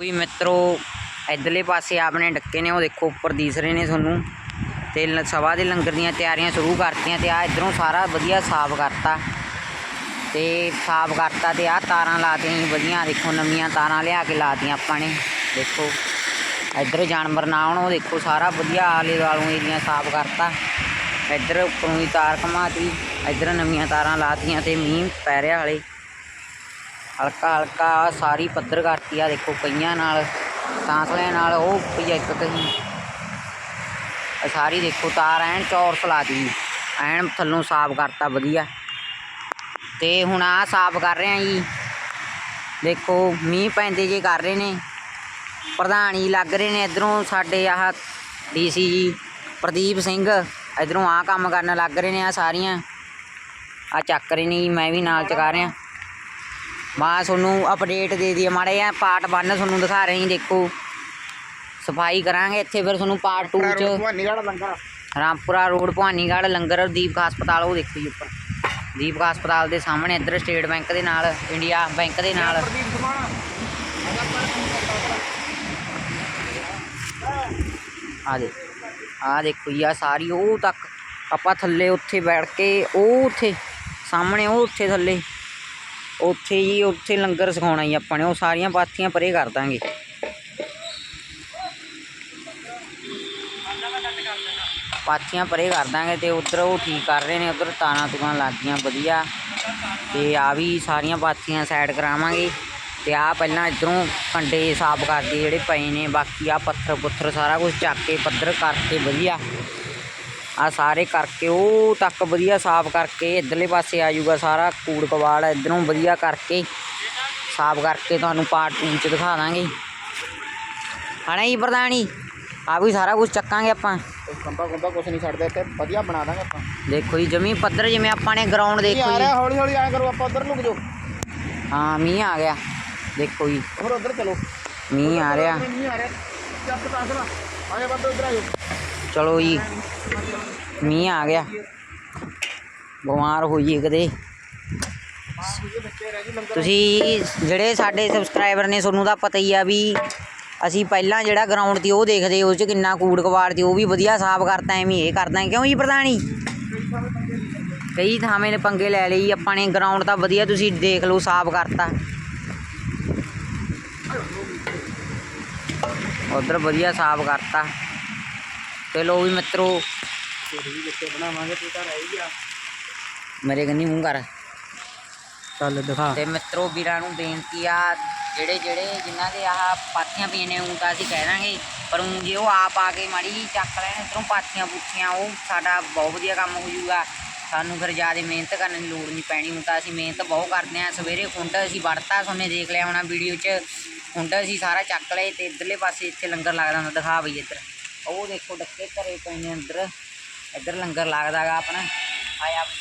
ਕੋਈ ਮਿੱਤਰੋ, ਇਧਰਲੇ ਪਾਸੇ ਆਪਣੇ ਡੱਕੇ ਨੇ, ਉਹ ਦੇਖੋ ਉੱਪਰ ਦਿਸ ਰਹੇ ਨੇ ਤੁਹਾਨੂੰ। ਤੇ ਲ- ਸਭਾ ਦੇ ਲੰਗਰ ਦੀਆਂ ਤਿਆਰੀਆਂ ਸ਼ੁਰੂ ਕਰਤੀਆਂ ਤੇ ਆ ਇਧਰੋਂ ਸਾਰਾ ਵਧੀਆ ਸਾਫ਼ ਕਰਤਾ। ਤੇ ਸਾਫ਼ ਕਰਤਾ ਤੇ ਆ ਤਾਰਾਂ ਲਾਤੀਆਂ ਜੀ ਵਧੀਆ, ਦੇਖੋ ਨਵੀਆਂ ਤਾਰਾਂ ਲਿਆ ਕੇ ਲਾਤੀਆਂ ਆਪਾਂ ਨੇ, ਦੇਖੋ। ਇੱਧਰ ਜਾਨਵਰ ਨਾ ਆਉਣ, ਉਹ ਦੇਖੋ ਸਾਰਾ ਵਧੀਆ ਆਲੇ ਦੁਆਲੋਂ ਏਰੀਆ ਸਾਫ਼ ਕਰਤਾ। ਇੱਧਰ ਉੱਪਰੋਂ ਦੀ ਤਾਰ ਘਮਾਤੀ, ਇੱਧਰ ਨਵੀਆਂ ਤਾਰਾਂ ਲਾਤੀਆਂ ਤੇ ਮੀਂਹ ਪੈ ਰਿਹਾ ਹਾਲੇ। ਹਲਕਾ ਹਲਕਾ ਸਾਰੀ ਪੱਧਰ ਕਰਤੀ ਆ, ਦੇਖੋ ਕਈਆਂ ਨਾਲ, ਸਾਂਸਲਿਆਂ ਨਾਲ, ਉਹ ਪਈ ਆ ਇੱਕ ਕਹੀ। ਸਾਰੀ ਦੇਖੋ, ਤਾਰ ਐਨ ਚੌਰਸ ਲਾਤੀ ਐਨ ਥੱਲੋਂ ਸਾਫ਼ ਕਰਤਾ, ਵਧੀਆ। ਤੇ ਹੁਣ ਆ ਸਾਫ਼ ਕਰ ਰਹੇ ਆ ਜੀ। ਦੇਖੋ, ਮੀਂਹ ਪੈਂਦੇ ਜੇ ਕਰ ਰਹੇ ਨੇ। ਪ੍ਰਧਾਨ ਜੀ ਲੱਗ ਰਹੇ ਨੇ ਇਧਰੋਂ ਸਾਡੇ ਆਹ ਡੀਸੀ ਜੀ, ਪ੍ਰਦੀਪ ਸਿੰਘ। ਇਧਰੋਂ ਆ ਕੰਮ ਕਰਨ ਲੱਗ ਰਹੇ ਨੇ ਆ ਸਾਰੀਆਂ। ਆ ਚੱਕ ਰਹੇ ਨੇ ਜੀ, ਮੈਂ ਵੀ ਨਾਲ ਚਕਾ ਰਿਹਾ। ਮੈਂ ਤੁਹਾਨੂੰ ਅਪਡੇਟ ਦੇ ਦਈਏ ਮਾੜੇ ਆ ਪਾਰਟ 1 ਤੁਹਾਨੂੰ ਦਿਖਾ ਰਹੇ ਹਾਂ ਦੇਖੋ। ਸਫ਼ਾਈ ਕਰਾਂਗੇ ਇੱਥੇ ਫਿਰ ਤੁਹਾਨੂੰ ਪਾਰਟ 2 ਚ। ਭਵਾਨੀਗੜ੍ਹ ਲੰਗਰ। ਰਾਮਪੁਰਾ ਰੋਡ ਭਵਾਨੀਗੜ੍ਹ ਲੰਗਰ ਦੀਪ ਹਸਪਤਾਲ ਉਹ ਦੇਖੋ ਜੀ ਉੱਪਰ। ਦੀਪ ਹਸਪਤਾਲ ਦੇ ਸਾਹਮਣੇ ਇੱਧਰ ਸਟੇਟ ਬੈਂਕ ਦੇ ਨਾਲ ਇੰਡੀਆ ਬੈਂਕ ਦੇ ਨਾਲ। ਆ ਦੇ ਆ ਦੇਖੋ ਜੀ ਆ ਸਾਰੀ ਉਹ ਤੱਕ ਆਪਾਂ ਥੱਲੇ ਉੱਥੇ ਬੈਠ ਕੇ ਉਹ ਉੱਥੇ ਸਾਹਮਣੇ ਉਹ ਉੱਥੇ ਥੱਲੇ। ਉੱਥੇ ਜੀ, ਉੱਥੇ ਲੰਗਰ ਸਿਖਾਉਣਾ ਜੀ ਆਪਾਂ ਨੇ, ਉਹ ਸਾਰੀਆਂ ਪਾਥੀਆਂ ਪਰੇ ਕਰ ਦਾਂਗੇ। ਪਾਥੀਆਂ ਪਰੇ ਕਰ ਦਾਂਗੇ ਤੇ ਉਧਰ ਉਹ ਠੀਕ ਕਰ ਰਹੇ ਨੇ, ਉਧਰ ਤਾਰਾਂ ਤੁਕਾਂ ਲੱਗੀਆਂ ਵਧੀਆ। ਤੇ ਆ ਵੀ ਸਾਰੀਆਂ ਪਾਥੀਆਂ ਸਾਈਡ ਕਰਾਵਾਂਗੇ। ਤੇ ਆ ਪਹਿਲਾਂ ਇਧਰੋਂ ਕੰਡੇ ਸਾਫ਼ ਕਰਦੇ ਜਿਹੜੇ ਪਏ ਨੇ, ਬਾਕੀ ਆ ਪੱਥਰ ਪੁੱਥਰ ਸਾਰਾ ਕੁਝ ਚੱਕ ਕੇ, ਪੱਧਰ ਕਰਕੇ ਵਧੀਆ। ਆ ਸਾਰੇ ਕਰਕੇ ਉਹ ਤੱਕ ਵਧੀਆ ਸਾਫ਼ ਕਰਕੇ ਇਧਰਲੇ ਪਾਸੇ ਆ ਜਾਊਗਾ ਸਾਰਾ ਕੂੜ ਕਵਾੜ ਇਧਰੋਂ ਵਧੀਆ ਕਰਕੇ ਸਾਫ਼ ਕਰਕੇ ਤੁਹਾਨੂੰ ਪਾਰਟ 2 ਚ ਦਿਖਾ ਦਾਂਗੇ। ਹਣਾ ਜੀ ਪ੍ਰਧਾਨੀ? ਆ ਵੀ ਸਾਰਾ ਕੁਝ ਚੱਕਾਂਗੇ ਆਪਾਂ। ਕੰਬਾ ਕੰਬਾ ਕੁਛ ਨਹੀਂ ਛੱਡਦੇ ਇੱਥੇ ਵਧੀਆ ਬਣਾ ਦਾਂਗੇ ਆਪਾਂ। ਦੇਖੋ ਜੀ ਜਮੀ ਪੱਧਰ ਜਿਵੇਂ ਆਪਾਂ ਨੇ ਗਰਾਊਂਡ ਦੇਖੋ ਆ ਜੀ। ਰਿਹਾ ਹੌਲੀ ਹੌਲੀ ਐਂ ਕਰੋ ਆਪਾਂ ਉਧਰ ਲੁਕ ਜਾਓ। ਹਾਂ ਮੀਂਹ ਆ ਗਿਆ। ਦੇਖੋ ਜੀ। ਹੋਰ ਉਧਰ ਚਲੋ। ਮੀਂਹ ਆ ਰਿਹਾ। ਮੀਂਹ ਆ ਰਿਹਾ। ਚੱਕ ਪਾਸ ਨਾ ਆਏ ਬੰਦੇ ਉਧਰ ਆਇਓ ਚਲੋ ਜੀ। ਮੀਂਹ ਆ ਗਿਆ। ਬਿਮਾਰ ਹੋਈਏ ਕਦੇ। ਤੁਸੀਂ ਜਿਹੜੇ ਸਾਡੇ ਸਬਸਕ੍ਰਾਈਬਰ ਨੇ, ਤੁਹਾਨੂੰ ਤਾਂ ਪਤਾ ਹੀ ਆ ਵੀ ਅਸੀਂ ਪਹਿਲਾਂ ਜਿਹੜਾ ਗਰਾਊਂਡ ਤੇ ਉਹ ਦੇਖਦੇ ਉਸ 'ਚ ਕਿੰਨਾ ਕੂੜ ਕਵਾੜ ਤੇ ਉਹ ਵੀ ਵਧੀਆ ਸਾਫ਼ ਕਰਤਾ, ਐਵੇਂ ਇਹ ਕਰਦਾ। ਕਿਉਂ ਜੀ ਪ੍ਰਧਾਨੀ? ਕਈ ਥਾਵੇਂ ਨੇ ਪੰਗੇ ਲੈ ਲਈ ਆਪਾਂ ਨੇ ਗਰਾਊਂਡ ਤਾਂ ਵਧੀਆ ਤੁਸੀਂ ਦੇਖ ਲਓ, ਸਾਫ਼ ਕਰਤਾ। ਉਧਰ ਵਧੀਆ ਸਾਫ਼ ਕਰਤਾ। ਤੇ ਲੋ ਵੀ ਮਿੱਤਰੋ ਵੀ ਬੱਚੇ ਬਣਾਵਾਂਗੇ ਤੂੰ ਤਾਂ ਰਹਿ ਗਿਆ। ਮੇਰੇ ਕੰਨੀ ਮੂੰਹ ਕਰ। ਚੱਲ ਦਿਖਾ। ਤੇ ਮਿੱਤਰੋ ਵੀਰਾਂ ਨੂੰ ਬੇਨਤੀ ਆ ਜਿਹੜੇ ਜਿਹੜੇ ਜਿਨ੍ਹਾਂ ਦੇ ਆਹ ਪਾਥੀਆਂ ਨੇ ਉਹ ਤਾਂ ਅਸੀਂ ਕਹਿ ਦਾਂਗੇ ਪਰ ਊਂ ਜੇ ਉਹ ਆਪ ਆ ਕੇ ਮਾੜੀ ਜਿਹੀ ਚੱਕ ਲੈਣ ਇੱਧਰੋਂ ਪਾਥੀਆਂ ਪੁੱਥੀਆਂ ਉਹ ਸਾਡਾ ਬਹੁਤ ਵਧੀਆ ਕੰਮ ਹੋ ਜਾਊਗਾ। ਸਾਨੂੰ ਫਿਰ ਜ਼ਿਆਦਾ ਮਿਹਨਤ ਕਰਨ ਦੀ ਲੋੜ ਨਹੀਂ ਪੈਣੀ ਹੁਣ ਤਾਂ ਅਸੀਂ ਮਿਹਨਤ ਬਹੁਤ ਕਰਦੇ ਹਾਂ ਸਵੇਰੇ ਕੁੰਡ ਅਸੀਂ ਵੜਤਾ ਤੁਹਾਨੂੰ ਦੇਖ ਲਿਆ ਹੋਣਾ ਵੀਡੀਓ 'ਚ। ਕੁੰਡ ਅਸੀਂ ਸਾਰਾ ਚੱਕ ਲਏ ਤੇ ਇੱਧਰਲੇ ਪਾਸੇ ਇੱਥੇ ਲੰਗਰ ਲੱਗਦਾ ਹੁੰਦਾ ਦਿਖਾ ਬਈ ਇੱਧਰ। ਉਹ ਦੇਖੋ ਡੱਕੇ ਘਰੇ ਪਏ ਨੇ ਅੰਦਰ। ਇੱਧਰ ਲੰਗਰ ਲੱਗਦਾਗਾ ਆਪਣਾ ਆਇਆ ਬਈ।